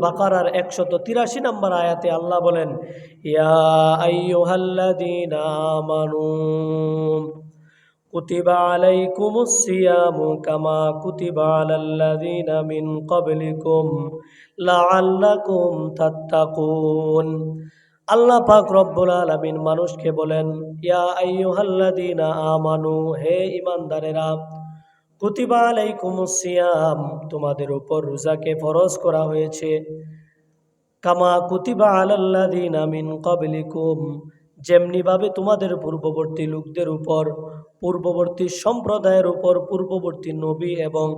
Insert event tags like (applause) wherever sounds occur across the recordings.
বাকারার একশত তিরাশি নম্বর আয়াতে আল্লাহ বলেন, ইয়া আইয়ুহাল্লাযীনা আমানু, কুতিবা কামা আল্লাহ মানুষকে বলেন, ইয়া আইয়ুহাল্লাযীনা আমানু, হে ঈমানদারেরা কুতিবা তোমাদের উপর রোজাকে ফরজ করা হয়েছে। কামা কুতিবা আলাল্লাযীনা মিন ক্বাবলিকুম যেমনিভাবে তোমাদের পূর্ববর্তী লোকদের উপর, পূর্ববর্তী সম্প্রদায়ের উপর, পূর্ববর্তী নবী এবং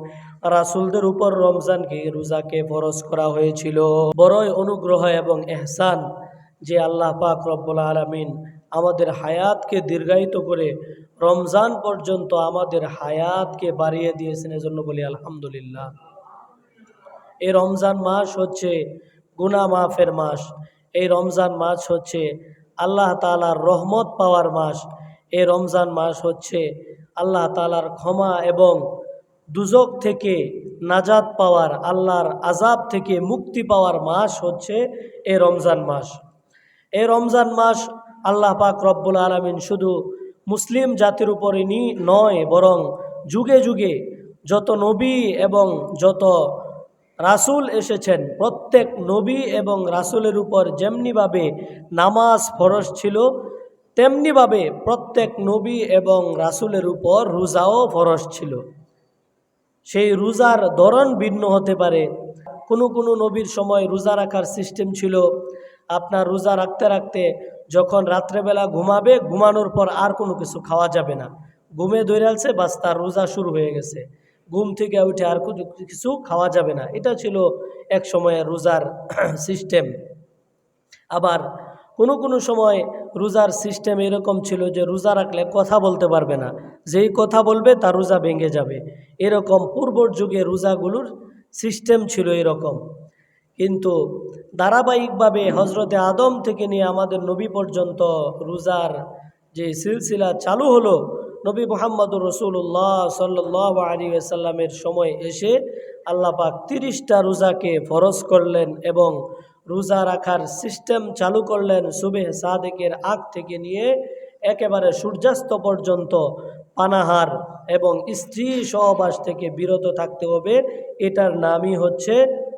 রাসুলদের উপর রমজানকে রোজাকে ফরজ করা হয়েছিল। বড়ই অনুগ্রহ এবং এহসান যে আল্লাহ পাক রব্বুল আলামিন আমাদের হায়াতকে দীর্ঘায়িত করে রমজান পর্যন্ত আমাদের হায়াতকে বাড়িয়ে দিয়েছেন। এজন্য বলি আলহামদুলিল্লাহ। এই রমজান মাস হচ্ছে গুনা মাফের মাস। এই রমজান মাস হচ্ছে আল্লাহ তালার রহমত পাওয়ার মাস। এই রমজান মাস হচ্ছে আল্লাহ তালার ক্ষমা এবং দুজক থেকে নাজাত পাওয়ার, আল্লাহর আজাব থেকে মুক্তি পাওয়ার মাস হচ্ছে এই রমজান মাস। এই রমজান মাস আল্লাহ পাক রব্বুল আলমিন শুধু মুসলিম জাতির উপরই নি, নয়, বরং যুগে যুগে যত নবী এবং যত রাসূল এসেছেন, প্রত্যেক নবী এবং রাসূলের উপর যেমনিভাবে নামাজ ফরজ ছিল, তেমনিভাবে প্রত্যেক নবী এবং রাসুলের উপর রোজাও ফরজ ছিল। সেই রোজার ধরন ভিন্ন হতে পারে। কোনো কোনো নবীর সময় রোজা রাখার সিস্টেম ছিল। আপনার রোজা রাখতে রাখতে যখন রাত্রেবেলা ঘুমাবে, ঘুমানোর পর আর কোনো কিছু খাওয়া যাবে না। ঘুমে দৈরালছে বাস তার রোজা শুরু হয়ে গেছে। ঘুম থেকে উঠে আর কিছু খাওয়া যাবে না। এটা ছিল এক সময়ের রোজার (clears throat) সিস্টেম। আবার কোনো কোনো সময় রোজার সিস্টেম এরকম ছিল যে রোজা রাখলে কথা বলতে পারবে না। যেই কথা বলবে, তার রোজা ভেঙে যাবে। এরকম পূর্বর যুগে রোজাগুলোর সিস্টেম ছিল এরকম। কিন্তু ধারাবাহিকভাবে হজরতে আদম থেকে নিয়ে আমাদের নবী পর্যন্ত রোজার যে সিলসিলা চালু হলো, নবী মোহাম্মদুর রসুল্লাহ সাল্লাহ আলী আসাল্লামের সময় এসে আল্লাহ পাক তিরিশটা রোজাকে ফরজ করলেন এবং রোজা রাখার সিস্টেম চালু করলেন সুবেহ সাদেকের আগ থেকে নিয়ে একেবারে সূর্যাস্ত পর্যন্ত পানাহার এবং স্ত্রী সহবাস থেকে বিরত থাকতে হবে। এটার নামই হচ্ছে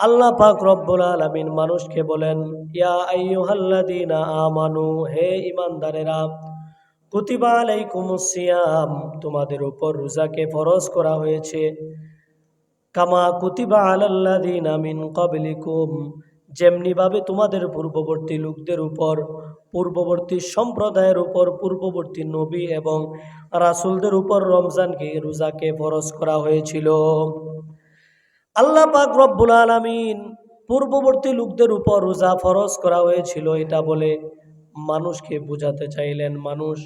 আল্লাহ পাক রব্বুল আলামিন মানুষকে বলেন, ইয়া আইয়ুহাল্লাযীনা আমানু, হে ঈমানদারেরা, কুতিবা আলাইকুমুস সিয়াম, তোমাদের উপর রোজাকে ফরজ করা হয়েছে। কামা কুতিবা আলাল্লাযীনা মিন ক্বাবলিকুম, যেমনিভাবে তোমাদের পূর্ববর্তী লোকদের উপর, পূর্ববর্তী সম্প্রদায়ের উপর, পূর্ববর্তী নবী এবং রাসুলদের উপর রমজানকে রোজাকে ফরজ করা হয়েছিল। আল্লাহ পাক রব্বুল আলামিন পূর্ববর্তী লোকদের উপর রোজা ফরজ করা হয়েছিল, এটা বলে মানুষকে বোঝাতে চাইলেন। মানুষ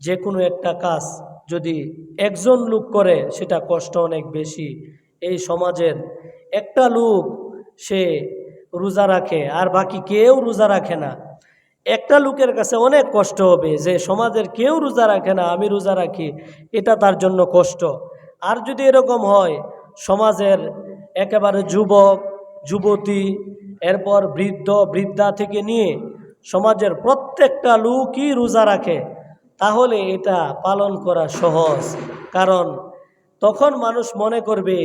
যে কোনো একটা কাজ যদি একজন লোক করে, সেটা কষ্ট অনেক বেশি। এই সমাজের একটা লোক, সে রোজা রাখে আর বাকি কেউ রোজা রাখে না। একটা লোকের কাছে অনেক কষ্ট হবে, যে সমাজের কেউ রোজা রাখে না, আমি রোজা রাখি, এটা তার জন্য কষ্ট। আর যদি এরকম হয়, সমাজের একেবারে যুবক, যুবতী, এরপর বৃদ্ধ, বৃদ্ধা থেকে নিয়ে সমাজের প্রত্যেকটা লোকই রোজা রাখে, তাহলে এটা পালন করা সহজ। কারণ তখন মানুষ মনে করবে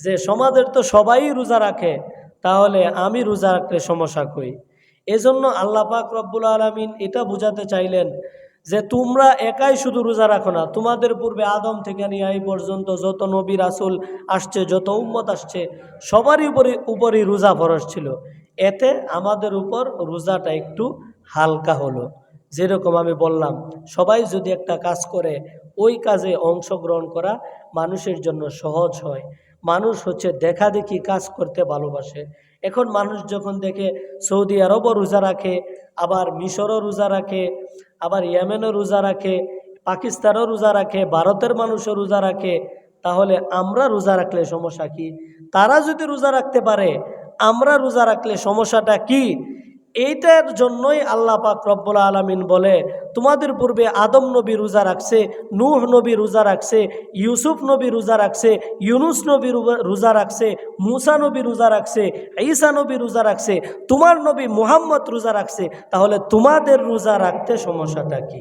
যে সমাজের তো সবাই রোজা রাখে, তাহলে আমি রোজা রাখতে সমস্যা কই? এজন্য আল্লাহ পাক রব্বুল আলমিন এটা বোঝাতে চাইলেন যে তোমরা একাই শুধু রোজা রাখো না, তোমাদের পূর্বে আদম থেকে নিয়ে এই পর্যন্ত যত নবী রাসুল আসছে, যত উম্মত আসছে, সবারই উপরে, উপরই রোজা ফরজ ছিল। এতে আমাদের উপর রোজাটা একটু হালকা হলো। যেরকম আমি বললাম, সবাই যদি একটা কাজ করে, ওই কাজে অংশগ্রহণ করা মানুষের জন্য সহজ হয়। মানুষ হচ্ছে দেখা দেখি কাজ করতে ভালোবাসে। এখন মানুষ যখন দেখে সৌদি আরবও রোজা রাখে, আবার মিশরও রোজা রাখে আবার ইয়েমেনও রোজা রাখে, পাকিস্তানও রোজা রাখে, ভারতের মানুষও রোজা রাখে, তাহলে আমরা রোজা রাখলে সমস্যা কি? তারা যদি রোজা রাখতে পারে, আমরা রোজা রাখলে সমস্যাটা কি? এইটার জন্যই আল্লাহ পাক রব্বুল আলমিন বলে, তোমাদের পূর্বে আদম নবী রোজা রাখছে, নূহ নবী রোজা রাখছে, ইউসুফ নবী রোজা রাখছে, ইউনুস নবী রোজা রাখছে, মুসা নবী রোজা রাখছে, ঈসা নবী রোজা রাখছে, তোমার নবী মুহাম্মদ রোজা রাখছে, তাহলে তোমাদের রোজা রাখতে সমস্যাটা কি?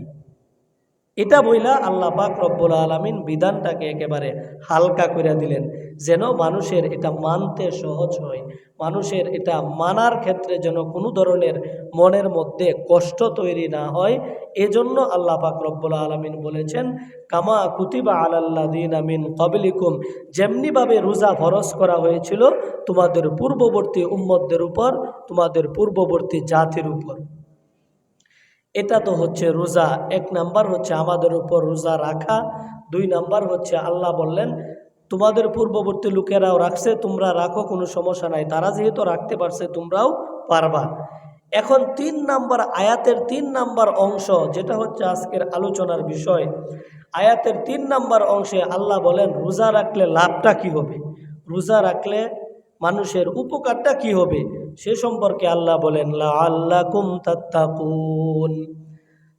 এটা বইলা আল্লাহ পাক রব্বুল আলমিন বিধানটাকে একেবারে হালকা করে দিলেন, যেন মানুষের এটা মানতে সহজ হয়, মানুষের এটা মানার ক্ষেত্রে যেন কোনো ধরনের মনের মধ্যে কষ্ট তৈরি না হয়, এজন্য আল্লাহ পাক রব্বুল আলমিন বলেছেন, কামা কুতিবা আলাল্লাদিন আমিন কবলিকুম যেমনিভাবে রোজা ফরজ করা হয়েছিল তোমাদের পূর্ববর্তী উম্মতদের উপর, তোমাদের পূর্ববর্তী জাতির উপর। এটা তো হচ্ছে রোজা। এক নাম্বার হচ্ছে আমাদের উপর রোজা রাখা। দুই নাম্বার হচ্ছে আল্লাহ বললেন, তোমাদের পূর্ববর্তী লোকেরাও রাখছে, তোমরা রাখো, কোনো সমস্যা নাই। তারা যেহেতু রাখতে পারছে, তোমরাও পারবা। এখন তিন নাম্বার আয়াতের তিন নাম্বার অংশ, যেটা হচ্ছে আজকের আলোচনার বিষয়। আয়াতের তিন নাম্বার অংশে আল্লাহ বলেন, রোজা রাখলে লাভটা কি হবে? রোজা রাখলে মানুষের উপকারটা কি হবে? সে সম্পর্কে আল্লাহ বলেন আল্লাহ কুম তাত্তাকুন।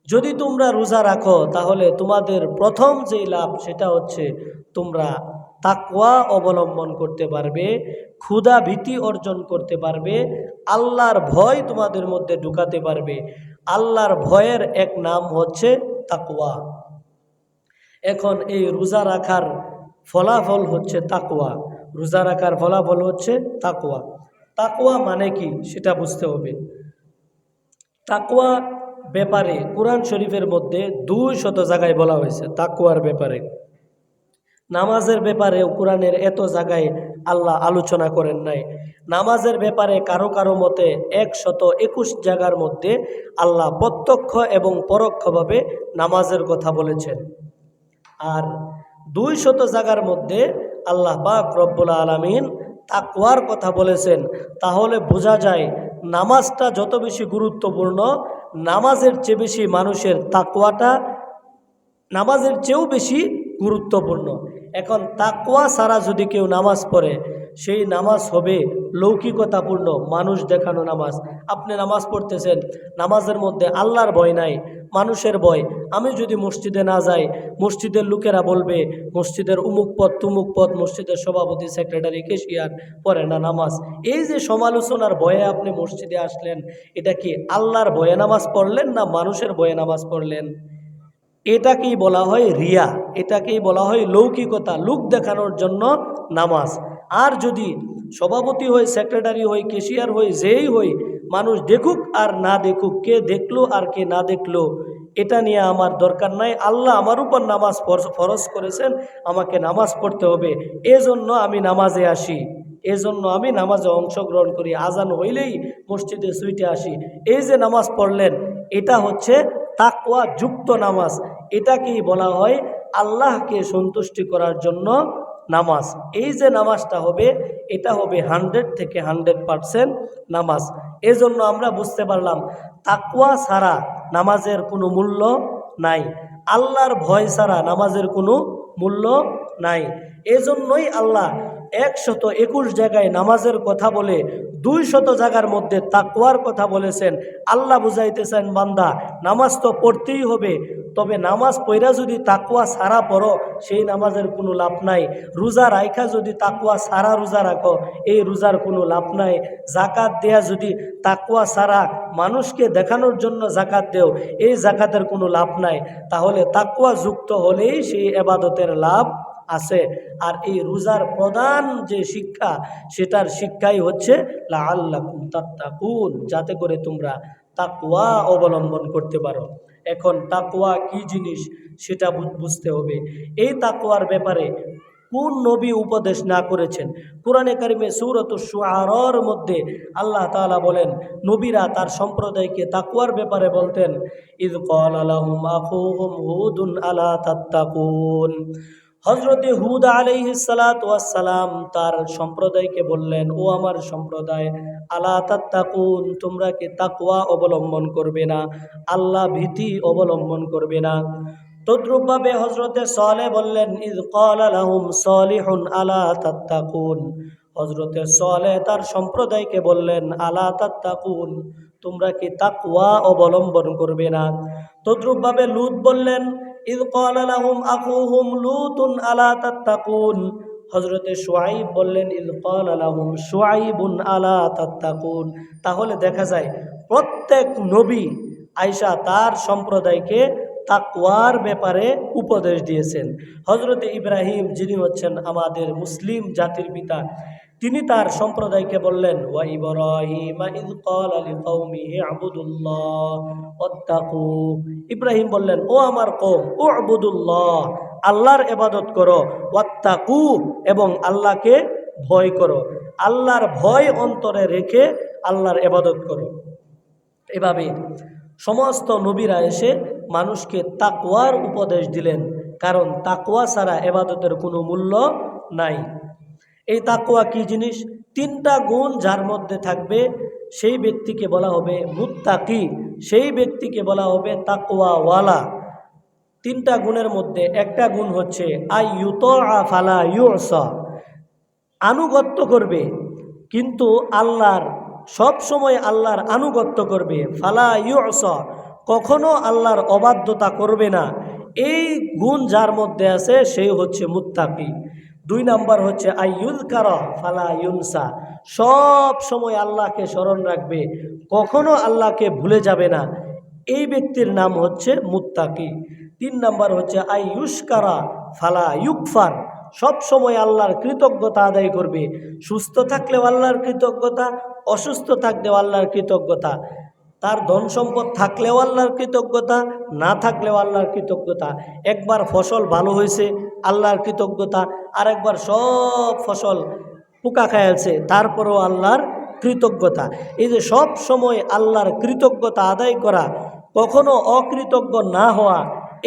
যদি তোমরা রোজা রাখো, তাহলে তোমাদের প্রথম যেই লাভ, সেটা হচ্ছে তোমরা তাকওয়া অবলম্বন করতে পারবে, ক্ষুধা ভীতি অর্জন করতে পারবে, আল্লাহর ভয় তোমাদের মধ্যে ঢুকাতে পারবে। আল্লাহর ভয়ের এক নাম হচ্ছে তাকওয়া। এখন এই রোজা রাখার ফলাফল হচ্ছে তাকওয়া। রোজা রাখার ফলাফল হচ্ছে তাকওয়া। তাকওয়া মানে কি সেটা বুঝতে হবে। তাকওয়া ব্যাপারে কোরআন শরীফের মধ্যে দুই শত জায়গায় বলা হয়েছে, তাকওয়ার ব্যাপারে। নামাজের ব্যাপারে কোরআনের এত জায়গায় আল্লাহ আলোচনা করেন নাই। নামাজের ব্যাপারে কারও কারও মতে একশত একুশ জায়গার মধ্যে আল্লাহ প্রত্যক্ষ এবং পরোক্ষভাবে নামাজের কথা বলেছেন। আর দুই শত জায়গার মধ্যে আল্লাহ পাক রব্বুল আলমিন তাকওয়ার কথা বলেছেন, তাহলে বোঝা যায় নামাজটা যত বেশি গুরুত্বপূর্ণ, নামাজের চেয়ে বেশি মানুষের তাকওয়াটা নামাজের চেয়েও বেশি গুরুত্বপূর্ণ। এখন তাকওয়া ছাড়া যদি কেউ নামাজ পড়ে, সেই নামাজ হবে লৌকিকতাপূর্ণ, মানুষ দেখানো নামাজ। আপনি নামাজ পড়তেছেন, নামাজের মধ্যে আল্লাহর ভয় নাই, মানুষের ভয়। আমি যদি মসজিদে না যাই, মসজিদের লোকেরা বলবে, মসজিদের উমুক পথ তুমুক পথ মসজিদের সভাপতি, সেক্রেটারি, কেশিয়ার পড়ে না নামাজ। এই যে সমালোচনার ভয়ে আপনি মসজিদে আসলেন, এটা কি আল্লাহর ভয়ে নামাজ পড়লেন না মানুষের ভয়ে নামাজ পড়লেন? এটাকেই বলা হয় রিয়া, এটাকেই বলা হয় লৌকিকতা, লোক দেখানোর জন্য নামাজ। আর যদি সভাপতি হই সেক্রেটারি হই কেশিয়ার হই, যেই হই, মানুষ দেখুক আর না দেখুক, কে দেখল আর কে না দেখল, এটা নিয়ে আমার দরকার নাই। আল্লাহ আমার উপর নামাজ ফরজ করেছেন, আমাকে নামাজ পড়তে হবে। এজন্য আমি নামাজে আসি। এজন্য আমি নামাজে অংশগ্রহণ করি। আজান হইলেই মসজিদে সুইটে আসি। এই যে নামাজ পড়লেন, এটা হচ্ছে তাকওয়া যুক্ত নামাজ। এটাকেই বলা হয় আল্লাহকে সন্তুষ্টি করার জন্য নামাজ। এই যে নামাজটা হবে, এটা হবে হান্ড্রেড থেকে হান্ড্রেড পারসেন্ট নামাজ। এজন্য আমরা বুঝতে পারলাম তাকুয়া ছাড়া নামাজের কোনো মূল্য নাই। আল্লাহর ভয় ছাড়া নামাজের কোনো মূল্য নাই। এজন্যই আল্লাহ একশত একুশ জায়গায় নামাজের কথা বলে দুই শত জায়গার মধ্যে তাকওয়ার কথা বলেছেন। আল্লাহ বুঝাইতেছেন, বান্দা, নামাজ তো পড়তেই হবে, তবে নামাজ পড়া যদি তাকুয়া সারা পড়ো, সেই নামাজের কোনো লাভ নাই। রোজা রাইখা যদি তাকুয়া সারা রোজা রাখো, এই রোজার কোনো লাভ নাই। জাকাত দেয়া যদি তাকুয়া সারা মানুষকে দেখানোর জন্য জাকাত দেও, এই জাকাতের কোনো লাভ নাই। তাহলে তাকুয়া যুক্ত হলেই সেই এবাদতের লাভ আছে। আর এই রোজার প্রধান যে শিক্ষা, সেটার শিক্ষাই হচ্ছে লা আল্লাহ যাতে করে তোমরা তাকুয়া অবলম্বন করতে পারো। এখন তাকুয়া কি জিনিস, সেটা বুঝতে হবে। এই তাকুয়ার ব্যাপারে কোন নবী উপদেশ না করেছেন? কোরআনে কারিমে সুরত সুআরর মধ্যে আল্লাহ তাআলা বলেন, নবীরা তার সম্প্রদায়কে তাকুয়ার ব্যাপারে বলতেন, ইদ কল আখুহুম হুদুন আলা তাত্তাকুন। হজরতে হুদ আলাইহিসালাম তার সম্প্রদায়কে বললেন, ও আমার সম্প্রদায়, আলা তাত্তাকুন, তোমরা কি তাকুয়া অবলম্বন করবে না? আল্লাহ ভীতি অবলম্বন করবে না। তদ্রুপভাবে হজরতে সলে বললেন, ইদ কল কলাহুম সলিহুন আলা তাত্তাকুন। হজরতে সলে তার সম্প্রদায়কে বললেন, আলা তাত্তাকুন, তোমরা কি তাকুয়া অবলম্বন করবে না? তদ্রুপভাবে লুত বললেন ইদ কলাহুম আকুহুম লুতুন আলা তাত্তাকুন। হজরতে সোয়াইব বললেন, ইদ কলাহুম সোয়াইবুন আলা তাত্তাকুন। তাহলে দেখা যায়, প্রত্যেক নবী আয়সা তার সম্প্রদায়কে তাকওয়ার ব্যাপারে উপদেশ দিয়েছেন। হজরতে ইব্রাহিম যিনি হচ্ছেন আমাদের মুসলিম জাতির পিতা তিনি তার সম্প্রদায়কে বললেন ইব্রাহিম আবুদুল্লাহ ইব্রাহিম বললেন, ও আমার কওম, উবুদুল্লাহ, আল্লাহর ইবাদত করো, ওয়াত্তাকু এবং আল্লাহকে ভয় করো। আল্লাহর ভয় অন্তরে রেখে আল্লাহর ইবাদত করো। এভাবে সমস্ত নবীরা এসে মানুষকে তাকওয়ার উপদেশ দিলেন, কারণ তাকওয়া ছাড়া এবাদতের কোনো মূল্য নাই। এই তাকওয়া কি জিনিস? তিনটা গুণ যার মধ্যে থাকবে, সেই ব্যক্তিকে বলা হবে মুত্তাকি, সেই ব্যক্তিকে বলা হবে তাকওয়াওয়ালা। তিনটা গুণের মধ্যে একটা গুণ হচ্ছে, আই ইউত ফালা ইউসা। আনুগত্য করবে, কিন্তু আল্লাহর, সব সময় আল্লাহর আনুগত্য করবে, ফালা ইউস। কখনো আল্লাহর অবাধ্যতা করবে না। এই গুণ যার মধ্যে আছে, সেই হচ্ছে মুত্তাকি। দুই নাম্বার হচ্ছে আইয়ুল কারা ফালা ইউনসা। সব সময় আল্লাহকে স্মরণ রাখবে, কখনো আল্লাহকে ভুলে যাবে না। এই ব্যক্তির নাম হচ্ছে মুত্তাকি। তিন নাম্বার হচ্ছে আইয়ুস্কারা ফালা ইউকফার। সব সময় আল্লাহর কৃতজ্ঞতা আদায় করবে। সুস্থ থাকলেও আল্লাহর কৃতজ্ঞতা, অসুস্থ থাকলেও আল্লাহর কৃতজ্ঞতা। তার ধন সম্পদ থাকলেও আল্লাহর কৃতজ্ঞতা, না থাকলেও আল্লাহর কৃতজ্ঞতা। একবার ফসল ভালো হয়েছে, আল্লাহর কৃতজ্ঞতা। আর একবার সব ফসল পোকা খায়ালছে তারপরেও আল্লাহর কৃতজ্ঞতা। এই যে সব সময় আল্লাহর কৃতজ্ঞতা আদায় করা, কখনো অকৃতজ্ঞ না হওয়া,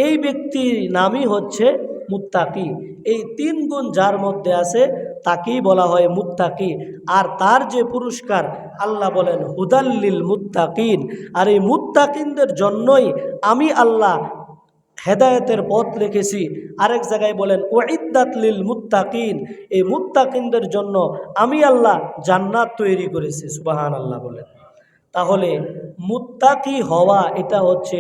এই ব্যক্তির নামই হচ্ছে মুত্তাকি। এই তিন গুণ যার মধ্যে আছে, তাকেই বলা হয় মুত্তাকি। আর তার যে পুরস্কার, আল্লাহ বলেন হুদাল্লিল মুত্তাকিন। আর এই মুত্তাকিনদের জন্যই আমি আল্লাহ হেদায়তের পথ লিখেছি আরেক জায়গায় বলেন ওয়াইদাত লিল মুত্তাকিন। এই মুত্তাকিনদের জন্য আমি আল্লাহ জান্নাত তৈরি করেছি সুবাহান আল্লাহ বলেন। তাহলে মুত্তাকি হওয়া, এটা হচ্ছে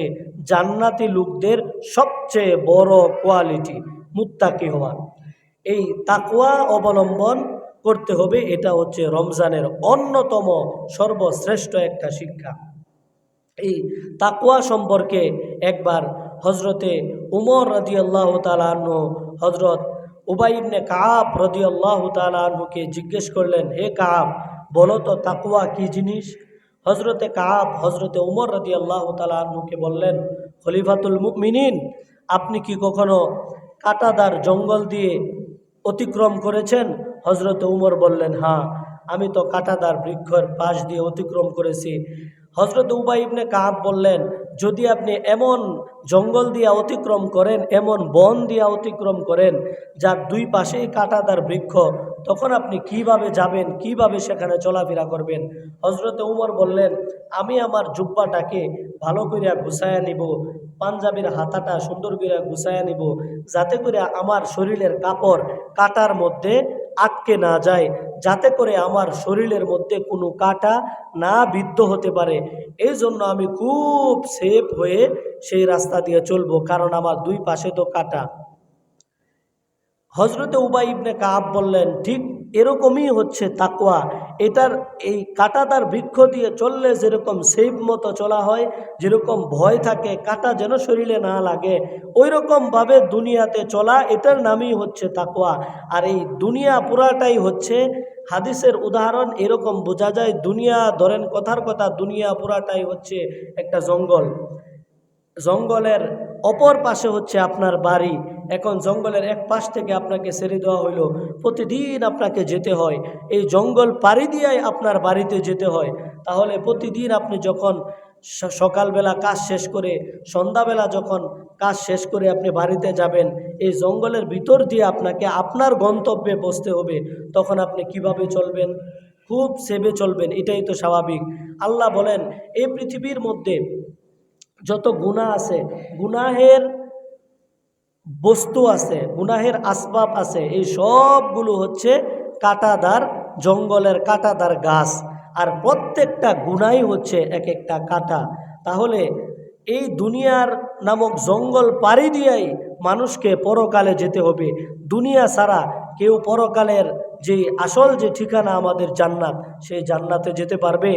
জান্নাতি লোকদের সবচেয়ে বড় কোয়ালিটি। মুত্তাকি হওয়া। এই তাকুয়া অবলম্বন করতে হবে, এটা হচ্ছে রমজানের অন্যতম সর্বশ্রেষ্ঠ একটা শিক্ষা। এই তাকুয়া সম্পর্কে একবার হজরতে উমর রদি আল্লাহ তালাহ্ন হজরত উবাইবনে কাব রদি আল্লাহ তালাহ্নকে জিজ্ঞেস করলেন, হে কাব বলো তো তাকুয়া কি জিনিস? হজরতে কাব হজরতে উমর রদি আল্লাহ তালাহ্নকে বললেন, খলিফাতুল মিনিন আপনি কি কখনো কাটাদার জঙ্গল দিয়ে অতিক্রম করেছেন। হজরত উমর বললেন হ্যাঁ আমি তো কাটাদার বৃক্ষর পাশ দিয়ে অতিক্রম করেছি। হজরত উবাই ইবনে কাব বললেন যদি আপনি এমন জঙ্গল দিয়া অতিক্রম করেন, এমন বন দিয়া অতিক্রম করেন, যার দুই পাশেই কাটাদার বৃক্ষ, তখন আপনি কীভাবে যাবেন, কীভাবে সেখানে চলাফেরা করবেন? হজরত উমর বললেন, আমি আমার জুব্বাটাকে ভালো করিয়া গুছাইয়া নিব, পাঞ্জাবির হাতাটা সুন্দর করিয়া গুছাইয়া নিব, যাতে করে আমার শরীরের কাপড় কাটার মধ্যে আটকে না যায়, যাতে করে আমার শরীরের মধ্যে কোনো কাটা না বিদ্ধ হতে পারে। এই জন্য আমি খুব সেফ হয়ে সেই রাস্তা দিয়ে চলবো, কারণ আমার দুই পাশে তো কাটা। হজরতে উবাই ইবনে কাব বললেন, ঠিক এরকমই হচ্ছে তাকওয়া। এটার এই কাটা তার বৃক্ষ দিয়ে চললে যেরকম সেফ মতো চলা হয়, যেরকম ভয় থাকে, কাটা যেন শরীরে না লাগে ওই রকমভাবে দুনিয়াতে চলা, এটার নামই হচ্ছে তাকওয়া। আর এই দুনিয়া পুরাটাই হচ্ছে, হাদিসের উদাহরণ এরকম বোঝা যায়, দুনিয়া ধরেন কথার কথা, দুনিয়া পুরাটাই হচ্ছে একটা জঙ্গল। জঙ্গলের অপর পাশে হচ্ছে আপনার বাড়ি। এখন জঙ্গলের এক পাশ থেকে আপনাকে ছেড়ে দেওয়া হইল। প্রতিদিন আপনাকে যেতে হয়। এই জঙ্গল পাড়ি দিয়াই আপনার বাড়িতে যেতে হয়। তাহলে প্রতিদিন আপনি যখন সকালবেলা কাজ শেষ করে, সন্ধ্যাবেলা যখন কাজ শেষ করে আপনি বাড়িতে যাবেন, এই জঙ্গলের ভিতর দিয়ে আপনাকে আপনার গন্তব্যে বসতে হবে। তখন আপনি কীভাবে চলবেন? খুব সেবে চলবেন, এটাই তো স্বাভাবিক। আল্লাহ বলেন এই পৃথিবীর মধ্যে যত গুণা আছে, গুনাহের বস্তু আছে, গুনাহের আসবাব আছে, এই সবগুলো হচ্ছে কাটাদার জঙ্গলের কাটাদার গাছ। আর প্রত্যেকটা গুণাই হচ্ছে এক একটা কাটা। তাহলে এই দুনিয়ার নামক জঙ্গল পাড়ি দিয়েই মানুষকে পরকালে যেতে হবে। দুনিয়া ছাড়া কেউ পরকালের যে আসল যে ঠিকানা আমাদের জান্নাত, সেই জান্নাতে যেতে পারবে?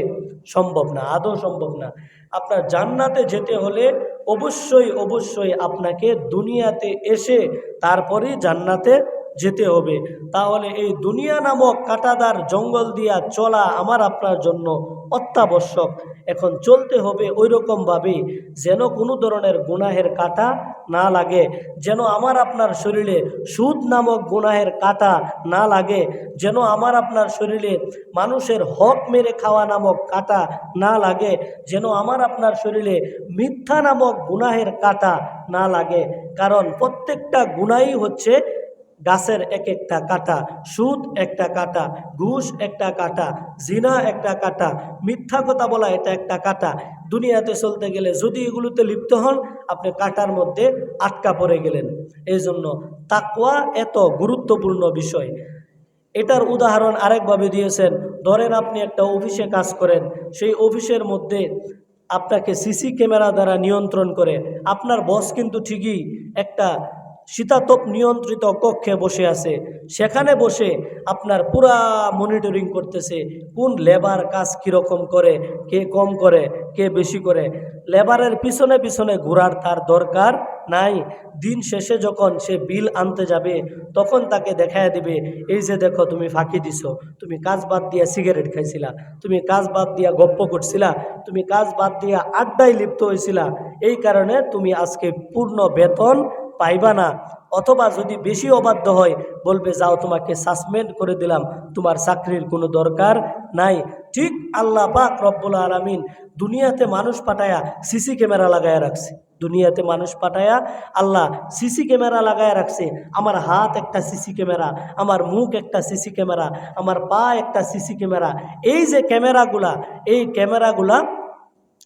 সম্ভব না, আদৌ সম্ভব না। আপনার জান্নাতে যেতে হলে অবশ্যই অবশ্যই আপনাকে দুনিয়াতে এসে তারপরে জান্নাতে যেতে হবে। তাহলে এই দুনিয়া নামক কাটাদার জঙ্গল দিয়া চলা আমার আপনার জন্য অত্যাবশ্যক। এখন চলতে হবে ওই রকমভাবে যেন কোনো ধরনের গুনাহের কাটা না লাগে, যেন আমার আপনার শরীরে সুদ নামক গুনাহের কাটা না লাগে, যেন আমার আপনার শরীরে মানুষের হক মেরে খাওয়া নামক কাটা না লাগে, যেন আমার আপনার শরীরে মিথ্যা নামক গুনাহের কাটা না লাগে। কারণ প্রত্যেকটা গুনাই হচ্ছে গাছের এক একটা কাটা, সুদ একটা কাটা, ঘুষ একটা কাটা, জিনা একটা কাটা, মিথ্যা কথা বলা এটা একটা কাটা। দুনিয়াতে চলতে গেলে যদি এগুলোতে লিপ্ত হন, আপনি কাটার মধ্যে আটকা পড়ে গেলেন। এই জন্য তাকুয়া এত গুরুত্বপূর্ণ বিষয়। এটার উদাহরণ আরেকভাবে দিয়েছেন, ধরেন আপনি একটা অফিসে কাজ করেন, সেই অফিসের মধ্যে আপনাকে সিসি ক্যামেরা দ্বারা নিয়ন্ত্রণ করে। আপনার বস কিন্তু ঠিকই একটা শীতাতপ নিয়ন্ত্রিত কক্ষে বসে আছে। সেখানে বসে আপনার পুরা মনিটরিং করতেছে কোন লেবার কাজ কীরকম করে, কে কম করে, কে বেশি করে। লেবারের পিছনে পিছনে ঘোরার তার দরকার নাই। দিন শেষে যখন সে বিল আনতে যাবে, তখন তাকে দেখায় দিবে, এই যে দেখো তুমি ফাঁকি দিছো, তুমি কাজ বাদ দিয়া সিগারেট খাইছিলা, তুমি কাজ বাদ দিয়া গপ্প করছিলা, তুমি কাজ বাদ দিয়া আড্ডায় লিপ্ত হয়েছিলা এই কারণে তুমি আজকে পূর্ণ বেতন পাইবা না। অথবা যদি বেশি অবাধ্য হয়, বলবে, যাও, তোমাকে সাসপেন্ড করে দিলাম। তোমার চাকরির কোনো দরকার নাই। ঠিক আল্লাহ পাক রব্বুল আলমিন দুনিয়াতে মানুষ পাঠায়া সিসি ক্যামেরা লাগায় রাখছে। দুনিয়াতে মানুষ পাঠায়া আল্লাহ সিসি ক্যামেরা লাগায় রাখছে। আমার হাত একটা সিসি ক্যামেরা, আমার মুখ একটা সিসি ক্যামেরা, আমার পা একটা সিসি ক্যামেরা। এই যে ক্যামেরাগুলা, এই ক্যামেরাগুলা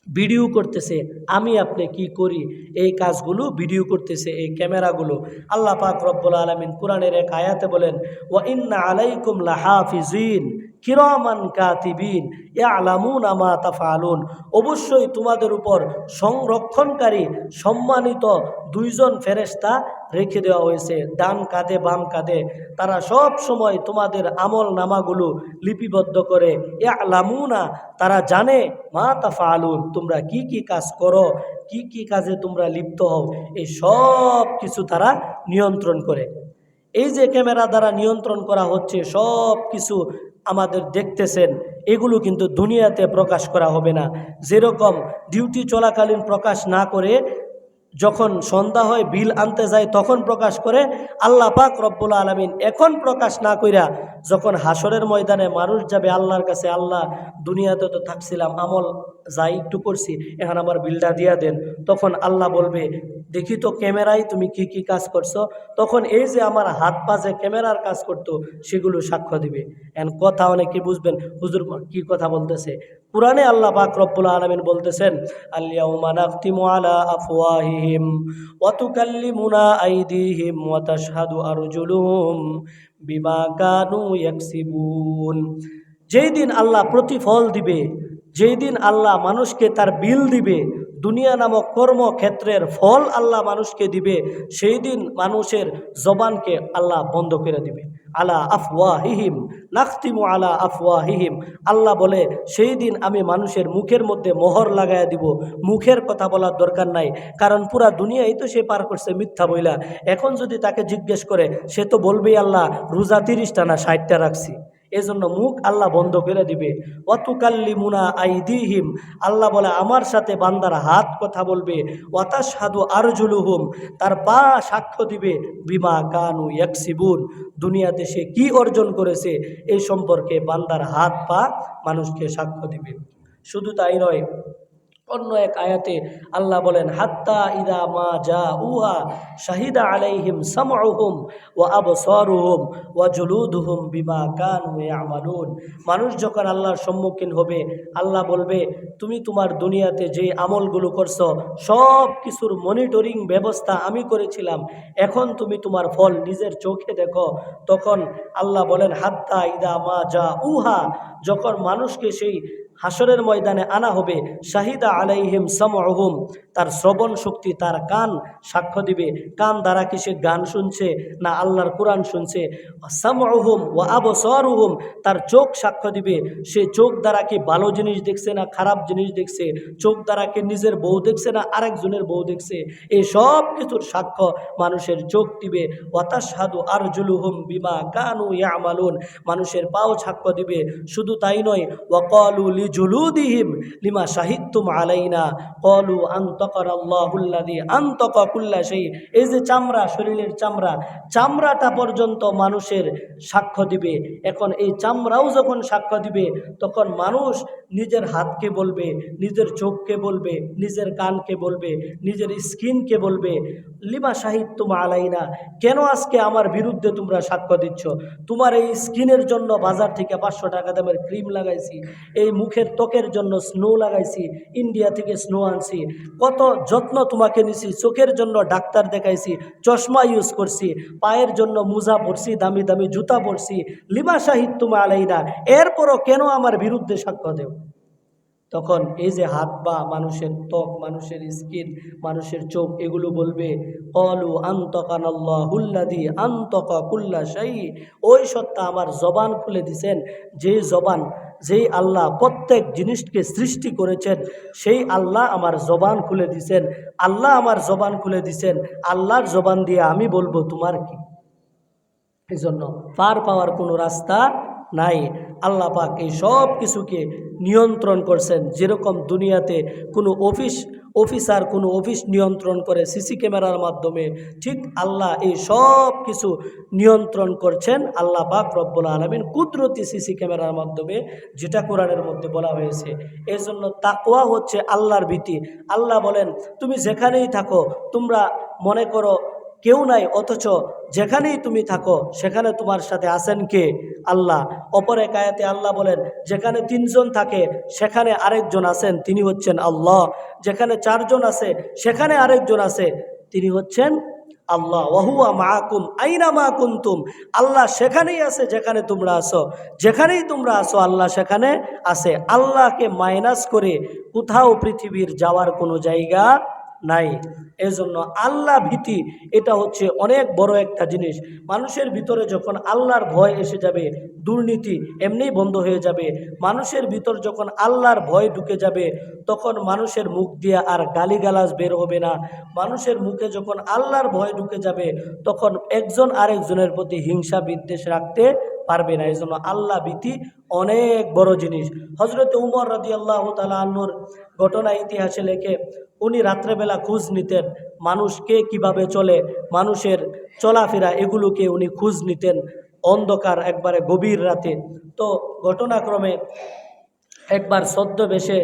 ভিডিও করতেছে, আমি আপনি কি করি? এই কাজগুলো ভিডিও করতেছে, এই ক্যামেরাগুলো। আল্লাহ পাক রব্বুল আলমিন কোরআনের এক আয়াতে বলেন ও ইন্না আলাইকুম লাহাফিজিন কিরমান কাতিবিন এ আলামুন আমা তাফালুন অবশ্যই তোমাদের উপর সংরক্ষণকারী, সম্মানিত দুইজন ফেরেশতা রেখে দেওয়া হয়েছে ডান কাঁধে, বাম কাঁধে। তারা সব সময় তোমাদের আমল নামাগুলো লিপিবদ্ধ করে। ইয়ালামুনা, তারা জানে, মা তাফালুন তোমরা কি কি কাজ করো, কি কি কাজে তোমরা লিপ্ত হও, এই সব কিছু তারা নিয়ন্ত্রণ করে। এই যে ক্যামেরা দ্বারা নিয়ন্ত্রণ করা হচ্ছে, সব কিছু আমাদের দেখতেছেন, এগুলো কিন্তু দুনিয়াতে প্রকাশ করা হবে না। যেরকম ডিউটি চলাকালীন প্রকাশ না করে যখন সন্ধ্যা হয়, বিল আনতে যায়, তখন প্রকাশ করে আল্লাহ পাক রব্বুল আলমিন এখন প্রকাশ না কইরা যখন হাসরের ময়দানে মানুষ যাবে, আল্লাহর কাছে আল্লাহ দুনিয়াতে তো থাকছিলাম, আমল যাই একটু করছি, এখন আমার বিলটা দিয়া দেন। তখন আল্লাহ বলবে, দেখি তো ক্যামেরায় তুমি কি কি কাজ করছ? তখন এই যে আমার হাত পা যে ক্যামেরার কাজ করতো, সেগুলো সাক্ষ্য দিবে। এন কথা অনেকে বুঝবেন, হুজুর, কি কথা বলতেছে? কোরআনে আল্লাহ পাক রব্বুল আলমিন বলতেছেন নাখতিমু আলা তুকাল্লিমুনা আইদিহিম ওয়া তাশহাদু আরজুলুহুম বিমা কানু ইয়াকসিবুন। যেই দিন আল্লাহ প্রতিফল দিবে, যেই দিন আল্লাহ মানুষকে তার বিল দিবে, দুনিয়া নামক কর্মক্ষেত্রের ফল আল্লাহ মানুষকে দিবে, সেই দিন মানুষের জবানকে আল্লাহ বন্ধ করে দিবে। আলা আফওয়াহিহিম নাকতিমু আলা আফওয়াহিহিম। আল্লাহ বলে, সেই দিন আমি মানুষের মুখের মধ্যে মোহর লাগাইয়া দিব। মুখের কথা বলার দরকার নাই, কারণ পুরা দুনিয়াই তো সে পার করছে মিথ্যা বইলা। এখন যদি তাকে জিজ্ঞেস করে, সে তো বলবেই আল্লাহ, রোজা তিরিশটা না ষাটটা রাখছি। এজন্য মুখ আল্লাহ বন্ধ করে দিবে। অতুকাল্লি মুনা আইদিহিম, আল্লাহ বলে, আমার সাথে বান্দার হাত কথা বলবে। অতা সাধু আর আরজুলুহুম, তার পা সাক্ষ্য দিবে। বিমা কানু ইয়াকসিবুন, দুনিয়াতে সে কী অর্জন করেছে এই সম্পর্কে বান্দার হাত পা মানুষকে সাক্ষ্য দিবে। শুধু তাই নয় অন্য এক আয়াতে আল্লাহ বলেন, হাত্তা ইদা মা যা উহা শাহিদা আলাইহিম সামউহুম ও আবসারুহুম ওয়া জুলুদুহুম বিমা কানু ইয়ামালুন। মানুষ যখন আল্লাহর সম্মুখীন হবে, আল্লাহ বলবে, তুমি তোমার দুনিয়াতে যে আমলগুলো করছ, সব কিছুর মনিটরিং ব্যবস্থা আমি করেছিলাম। এখন তুমি তোমার ফল নিজের চোখে দেখো। তখন আল্লাহ বলেন, হাত্তা ইদা মা যা উহা যখন মানুষকে সেই হাসরের ময়দানে আনা হবে, শাহিদা আলাইহিম সামহুম তার শ্রবণ শক্তি, তার কান সাক্ষ্য দিবে। কান দ্বারা কি সে গান শুনছে না আল্লাহর কোরআন শুনছে? সামহুম ও আবসরুহুম, তার চোখ সাক্ষ্য দিবে। সে চোখ দ্বারা কি ভালো জিনিস দেখছে না খারাপ জিনিস দেখছে? চোখ দ্বারা কি নিজের বউ দেখছে না আরেকজনের বউ দেখছে? এই সব কিছুর সাক্ষ্য মানুষের চোখ দিবে। ওয়াতাসাদু আরজুলুহুম বিমা কানু ইয়ামালুন, মানুষের পাও সাক্ষ্য দিবে। শুধু তাই নয় ওয়াকালু লিজুলুদিহিম লিমা শাহিদতুম আলাইনা। কলু আন্তকর আল্লাহুল্লাদি আন্তক কুল্লা সেই এই যে চামড়া, শরীরের চামড়া, চামড়াটা পর্যন্ত মানুষের সাক্ষ্য দিবে। এখন এই চামড়াও যখন সাক্ষ্য দিবে, তখন মানুষ নিজের হাতকে বলবে, নিজের চোখকে বলবে, নিজের কানকে বলবে, নিজের স্কিনকে বলবে, লিমা সাহিত্য আলাইনা, কেন আজকে আমার বিরুদ্ধে তোমরা সাক্ষ্য দিচ্ছ? তোমার এই স্কিনের জন্য বাজার থেকে পাঁচশো টাকা দামের ক্রিম লাগাইছি। এই মুখের ত্বকের জন্য স্নো লাগাইছি ইন্ডিয়া থেকে স্নো আনছি। কত যত্ন তোমাকে নিছি, চোখের জন্য ডাক্তার দেখাইছি, চশমা ইউজ করছি, পায়ের জন্য মোজা পরছি, দামি দামি জুতা পরছি, লিমা সাহিত্য আলাইনা। এরপরও কেন আমার বিরুদ্ধে সাক্ষ্য দেও? তখন এই যে হাত পা, মানুষের ত্বক, মানুষের স্কিন মানুষের চোখ, এগুলো বলবে অলু আন্তকানাল্লাহুল্লাদি আন্তকা কুল্লা শাহী ওই সত্তা আমার জবান খুলে দিছেন। যে জবান যেই আল্লাহ প্রত্যেক জিনিসকে সৃষ্টি করেছেন, সেই আল্লাহ আমার জবান খুলে দিছেন। আল্লাহ আমার জবান খুলে দিছেন। আল্লাহর জবান দিয়ে আমি বলব, তোমার কি? এই জন্য পার পাওয়ার কোনো রাস্তা নাই। আল্লাহ পাক এই সব কিছুকে নিয়ন্ত্রণ করছেন। যেরকম দুনিয়াতে কোনো অফিস, অফিসার কোনো অফিস নিয়ন্ত্রণ করে সিসি ক্যামেরার মাধ্যমে, ঠিক আল্লাহ এই সব কিছু নিয়ন্ত্রণ করছেন। আল্লাহ পাক রব্বুল আলমিন কুদরতি সিসি ক্যামেরার মাধ্যমে যেটা কোরআনের মধ্যে বলা হয়েছে। এই জন্য তাকওয়া হচ্ছে আল্লাহর ভীতি। আল্লাহ বলেন, তুমি যেখানেই থাকো, তোমরা মনে করো কেউ নাই, অথচ যেখানেই তুমি থাকো, সেখানে তোমার সাথে আছেন কে? আল্লাহ। অপর এক আয়াতে আল্লাহ বলেন, যেখানে তিনজন থাকে, সেখানে আরেকজন আছেন, তিনি হচ্ছেন আল্লাহ। যেখানে চারজন আছে, সেখানে আরেকজন আছে, তিনি হচ্ছেন আল্লাহ। ওহুয়া মাহকুম আইনা মা কুন্তুম? আল্লাহ সেখানেই আছে, যেখানে তোমরা আসো যেখানেই তোমরা আসো আল্লাহ সেখানে আছে। আল্লাহকে মাইনাস করে কোথাও পৃথিবীর যাওয়ার কোনো জায়গা নাই। এজন্য আল্লাহ ভীতি, এটা হচ্ছে অনেক বড় একটা জিনিস। মানুষের ভিতরে যখন আল্লাহর ভয় এসে যাবে, দুর্নীতি এমনিই বন্ধ হয়ে যাবে। মানুষের ভিতর যখন আল্লাহর ভয় ঢুকে যাবে, তখন মানুষের মুখ দিয়ে আর গালিগালাজ বের হবে না। মানুষের মুখে যখন আল্লাহর ভয় ঢুকে যাবে, তখন একজন আরেকজনের প্রতি হিংসা বিদ্বেষ রাখতে পারবে না এই জন্য আল্লাহ ভীতি অনেক বড় জিনিস। হজরত উমর রাজি আল্লাহ তালান্নুর ঘটনা ইতিহাসে লেখে, উনি রাত্রেবেলা খোঁজ নিতেন মানুষ কে কীভাবে চলে, মানুষের চলাফেরা এগুলোকে উনি খোঁজ নিতেন অন্ধকার একবারে গভীর রাতে। তো ঘটনাক্রমে একবার ছদ্মবেশে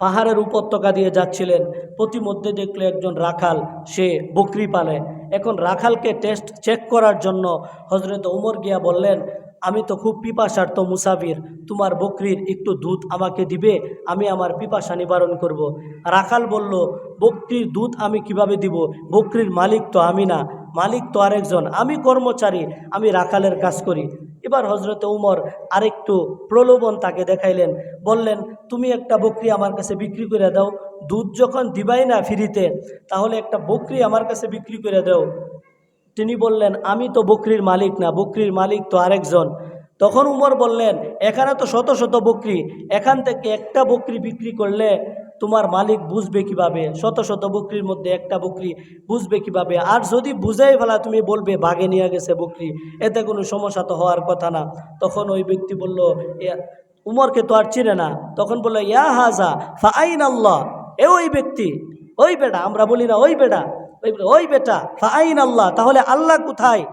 পাহাড়ের উপত্যকা দিয়ে যাচ্ছিলেন প্রতিমধ্যে দেখল একজন রাখাল, সে বকরি পালে। এখন রাখালকে টেস্ট চেক করার জন্য হজরত উমর গিয়া বললেন, আমি তো খুব পিপাসার্থ মুসাফির, তোমার বকরির একটু দুধ আমাকে দিবে, আমি আমার পিপাসা নিবারণ করব। রাখাল বলল, বকরির দুধ আমি কীভাবে দিব বকরির মালিক তো আমি না, মালিক তো আরেকজন, আমি কর্মচারী, আমি রাখালের কাজ করি এবার হজরতে উমর আরেকটু প্রলোভন তাকে দেখাইলেন, বললেন, তুমি একটা বকরি আমার কাছে বিক্রি করে দাও দুধ যখন দিবাই না ফ্রিতে, তাহলে একটা বকরি আমার কাছে বিক্রি করে দাও। তিনি বললেন, আমি তো বকরির মালিক না, বকরির মালিক তো আরেকজন। তখন উমর বললেন, এখানে তো শত শত বকরি, এখান থেকে একটা বকরি বিক্রি করলে তোমার মালিক বুঝবে কীভাবে? শত শত বকরির মধ্যে একটা বকরি বুঝবে কীভাবে? আর যদি বুঝাই ফেলা, তুমি বলবে, বাগে নিয়ে গেছে বকরি, এতে কোনো সমস্যা তো হওয়ার কথা না। তখন ওই ব্যক্তি বলল উমরকে তো আর চিনে না। তখন বলল, ইয়া হাজা ফাইন আল্লাহ। এ ওই ব্যক্তি, ওই বেটা, আমরা বলি না ওই বেটা, ওই ওই বেটা, ফাইন আল্লাহ, তাহলে আল্লাহ কোথায়?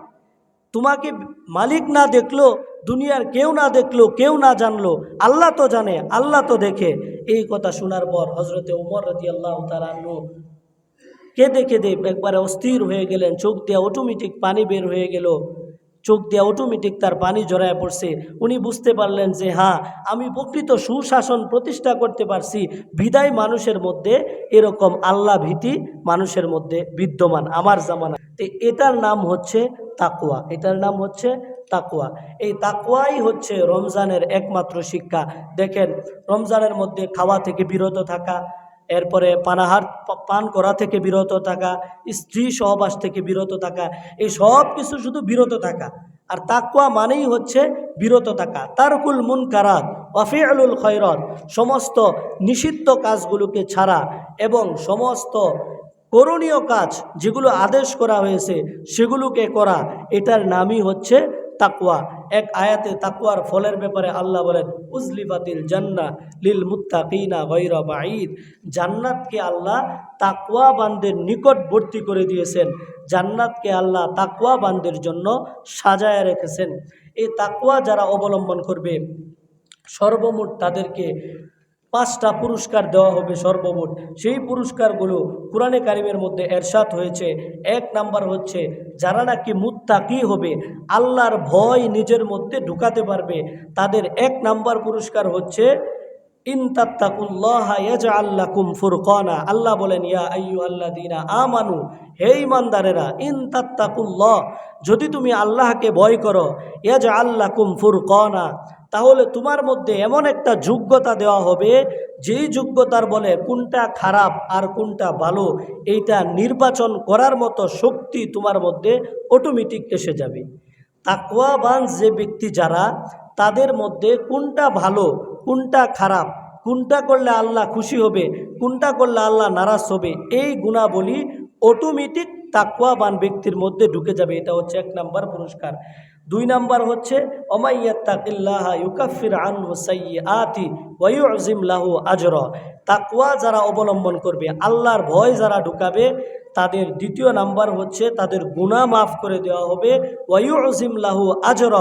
তোমাকে মালিক না দেখল, দুনিয়ার কেউ না দেখল, কেউ না জানলো, আল্লাহ তো জানে, আল্লাহ তো দেখে। এই কথা শোনার পর হজরতে উমর রদি আল্লাহ তালান্নু কেঁদে কেঁদে একবারে অস্থির হয়ে গেলেন, চোখ দিয়ে অটোমেটিক পানি বের হয়ে গেল। চোখ দিয়ে অটোমেটিক তার পানি জড়ায় পড়ছে। উনি বুঝতে পারলেন যে হ্যাঁ আমি প্রকৃত সুশাসন প্রতিষ্ঠা করতে পারছি। বিদায় মানুষের মধ্যে এরকম আল্লাহ ভীতি মানুষের মধ্যে বিদ্যমান আমার জামানা। তো এটার নাম হচ্ছে তাকুয়া এটার নাম হচ্ছে তাকুয়া এই তাকুয়াই হচ্ছে রমজানের একমাত্র শিক্ষা। দেখেন, রমজানের মধ্যে খাওয়া থেকে বিরত থাকা এরপরে পানাহার, পান করা থেকে বিরত থাকা, স্ত্রী সহবাস থেকে বিরত থাকা, এই সব কিছু শুধু বিরত থাকা। আর তাকুয়া মানেই হচ্ছে বিরত থাকা। তারকুল মুন কারাত অফিআলুল খৈরত সমস্ত নিষিদ্ধ কাজগুলোকে ছাড়া এবং সমস্ত করণীয় কাজ যেগুলো আদেশ করা হয়েছে, সেগুলোকে করা, এটার নামই হচ্ছে তাকুয়া এক আয়াতে তাকুয়ার ফলের ব্যাপারে আল্লাহ বলেন উজলিবাতিল জান্না লিল মুত্তাকিনা গৈরা বাঈদ। জান্নাতকে আল্লাহ তাকুয়া বান্দের নিকটবর্তী করে দিয়েছেন। জান্নাতকে আল্লাহ তাকুয়া বান্দের জন্য সাজায় রেখেছেন। এই তাকুয়া যারা অবলম্বন করবে, সর্বমোট তাদেরকে পাঁচটা পুরস্কার দেওয়া হবে সর্বমোট। সেই পুরস্কারগুলো কোরআনে কারিমের মধ্যে এরশাদ হয়েছে। এক নাম্বার হচ্ছে, যারা নাকি মুত্তাকি হবে, আল্লাহর ভয় নিজের মধ্যে ঢুকাতে পারবে। তাদের এক নাম্বার পুরস্কার হচ্ছে আল্লাহ বলেন, ইয়া আমানু, হে ইমানদারেরা ইনতাত্তাকুল্লাহ যদি তুমি আল্লাহকে ভয় করো ইয়াজ আল্লাকুম ফুরকানা। তাহলে তোমার মধ্যে এমন একটা যোগ্যতা দেওয়া হবে, যেই যোগ্যতার বলে কোনটা খারাপ আর কোনটা ভালো, এইটা নির্বাচন করার মতো শক্তি তোমার মধ্যে অটোমেটিক এসে যাবে। তাকওয়াবান যে ব্যক্তি যারা, তাদের মধ্যে কোনটা ভালো, কোনটা খারাপ, কোনটা করলে আল্লাহ খুশি হবে, কোনটা করলে আল্লাহ নারাজ হবে, এই গুণাবলী অটোমেটিক তাকওয়াবান ব্যক্তির মধ্যে ঢুকে যাবে। এটা হচ্ছে এক নাম্বার পুরস্কার। দুই নাম্বার হচ্ছে তাকুয়া ইউকাফির ইউযিম লাহু আজর। তাকওয়া যারা অবলম্বন করবে, আল্লাহর ভয় যারা ঢুকাবে, তাদের দ্বিতীয় নাম্বার হচ্ছে, তাদের গুণা মাফ করে দেওয়া হবে ওয়াইউজিম লাহু আজর,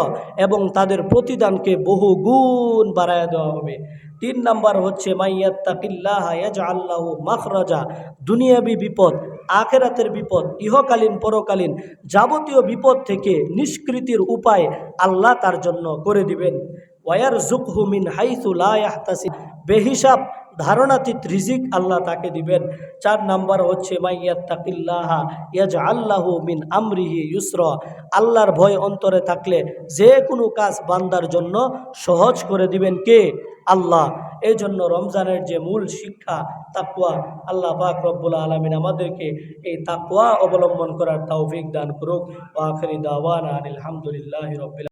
এবং তাদের প্রতিদানকে বহু গুণ বাড়ায় দেওয়া হবে। তিন নাম্বার হচ্ছে মাইয়াত্তাকিল্লাহ মাখরাজা দুনিয়াবি বিপদ, আখেরাতের বিপদ, ইহকালীন, পরকালীন যাবতীয় বিপদ থেকে নিষ্কৃতির উপায় আল্লাহ তার জন্য করে দিবেন। ওয়ার জুকহু মিন হাইসু লা ইয়াহতাসিব বেহিসাব, ধারণাতীত রিজিক আল্লাহ তাকে দিবেন। চার নাম্বার হচ্ছে মাইয়াত্তাকিল্লাহা ইয়াজ আল্লাহু মিন আমরিহি ইউসর আল্লাহর ভয় অন্তরে থাকলে যে কোনো কাজ বান্দার জন্য সহজ করে দিবেন কে? আল্লাহ। এই জন্য রমজানের যে মূল শিক্ষা তাকুয়া আল্লাহ পাক রব্বুল আলমিন আমাদেরকে এই তাকুয়া অবলম্বন করার তৌফিক দান করুক। ও আখরি দাওয়ানা আলহামদুলিল্লাহ রবিল